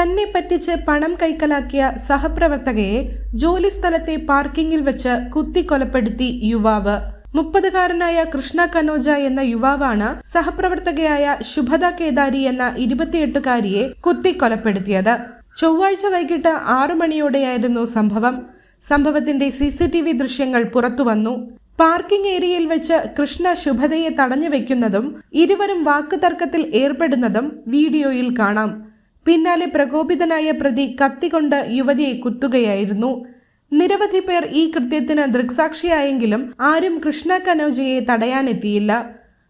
തന്നെ പറ്റിച്ച് പണം കൈക്കലാക്കിയ സഹപ്രവർത്തകയെ ജോലിസ്ഥലത്തെ പാർക്കിംഗിൽ വെച്ച് കുത്തിക്കൊലപ്പെടുത്തി യുവാവ്. മുപ്പതുകാരനായ കൃഷ്ണ കനോജ എന്ന യുവാവാണ് സഹപ്രവർത്തകയായ ശുഭദ കേദാരി എന്ന ഇരുപത്തിയെട്ടുകാരിയെ കുത്തിക്കൊലപ്പെടുത്തിയത്. ചൊവ്വാഴ്ച വൈകിട്ട് ആറു മണിയോടെയായിരുന്നു സംഭവം. സംഭവത്തിന്റെ സി സി ടി വി ദൃശ്യങ്ങൾ പുറത്തുവന്നു. പാർക്കിംഗ് ഏരിയയിൽ വെച്ച് കൃഷ്ണ ശുഭതയെ തടഞ്ഞു വെക്കുന്നതും ഇരുവരും വാക്കുതർക്കത്തിൽ ഏർപ്പെടുന്നതും വീഡിയോയിൽ കാണാം. പിന്നാലെ പ്രകോപിതനായ പ്രതി കത്തികൊണ്ട് യുവതിയെ കുത്തുകയായിരുന്നു. നിരവധി പേർ ഈ കൃത്യത്തിന് ദൃക്സാക്ഷിയായെങ്കിലും ആരും കൃഷ്ണ കനോജയെ തടയാനെത്തിയില്ല.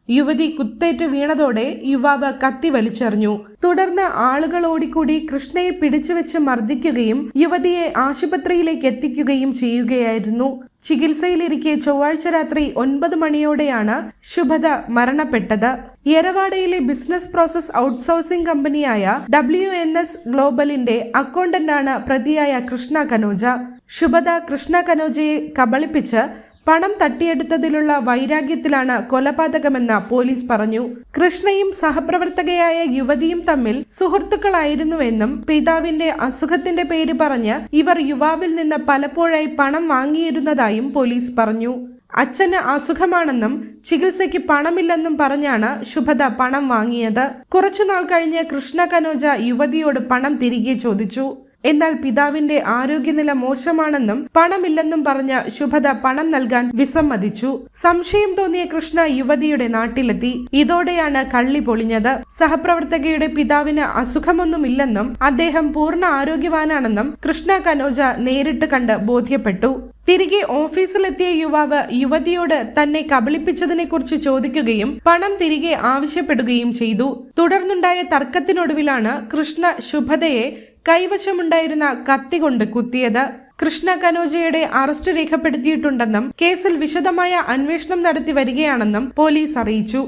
യുവതി കുത്തേറ്റ് വീണതോടെ യുവാവ് കത്തി വലിച്ചെറിഞ്ഞു. തുടർന്ന് ആളുകൾ ഓടിക്കൂടി കൃഷ്ണയെ പിടിച്ചുവെച്ച് മർദ്ദിക്കുകയും യുവതിയെ ആശുപത്രിയിലേക്ക് എത്തിക്കുകയും ചെയ്യുകയായിരുന്നു. ചികിത്സയിലിരിക്കെ ചൊവ്വാഴ്ച രാത്രി ഒൻപത് മണിയോടെയാണ് ശുഭത മരണപ്പെട്ടത്. യരവാഡയിലെ ബിസിനസ് പ്രോസസ് ഔട്ട്സോഴ്സിംഗ് കമ്പനിയായ ഡബ്ല്യു എൻ എസ് ഗ്ലോബലിന്റെ അക്കൗണ്ടന്റാണ് പ്രതിയായ കൃഷ്ണ കനോജ. ശുഭത കൃഷ്ണ കനോജയെ കബളിപ്പിച്ച് പണം തട്ടിയെടുത്തതിലുള്ള വൈരാഗ്യത്തിലാണ് കൊലപാതകമെന്ന് പോലീസ് പറഞ്ഞു. കൃഷ്ണയും സഹപ്രവർത്തകയായ യുവതിയും തമ്മിൽ സുഹൃത്തുക്കളായിരുന്നുവെന്നും പിതാവിന്റെ അസുഖത്തിന്റെ പേര് പറഞ്ഞ് ഇവർ യുവാവിൽ നിന്ന് പലപ്പോഴായി പണം വാങ്ങിയിരുന്നതായും പോലീസ് പറഞ്ഞു. അച്ഛന് അസുഖമാണെന്നും ചികിത്സയ്ക്ക് പണമില്ലെന്നും പറഞ്ഞാണ് ശുഭത പണം വാങ്ങിയത്. കുറച്ചുനാൾ കഴിഞ്ഞ് കൃഷ്ണ കനോജ യുവതിയോട് പണം തിരികെ ചോദിച്ചു. എന്നാൽ പിതാവിന്റെ ആരോഗ്യനില മോശമാണെന്നും പണമില്ലെന്നും പറഞ്ഞ ശുഭദ പണം നൽകാൻ വിസമ്മതിച്ചു. സംശയം തോന്നിയ കൃഷ്ണ യുവതിയുടെ നാട്ടിലെത്തി. ഇതോടെയാണ് കള്ളി പൊളിഞ്ഞത്. സഹപ്രവർത്തകയുടെ പിതാവിന് അസുഖമൊന്നുമില്ലെന്നും അദ്ദേഹം പൂർണ ആരോഗ്യവാനാണെന്നും കൃഷ്ണ കനോജ നേരിട്ട് കണ്ട് ബോധ്യപ്പെട്ടു. തിരികെ ഓഫീസിലെത്തിയ യുവാവ് യുവതിയോട് തന്നെ കബളിപ്പിച്ചതിനെ കുറിച്ച് ചോദിക്കുകയും പണം തിരികെ ആവശ്യപ്പെടുകയും ചെയ്തു. തുടർന്നുണ്ടായ തർക്കത്തിനൊടുവിലാണ് കൃഷ്ണ ശുഭതയെ കൈവശമുണ്ടായിരുന്ന കത്തി കൊണ്ട് കുത്തിയത്. കൃഷ്ണ കനോജയുടെ അറസ്റ്റ് രേഖപ്പെടുത്തിയിട്ടുണ്ടെന്നും കേസിൽ വിശദമായ അന്വേഷണം നടത്തി വരികയാണെന്നും പോലീസ് അറിയിച്ചു.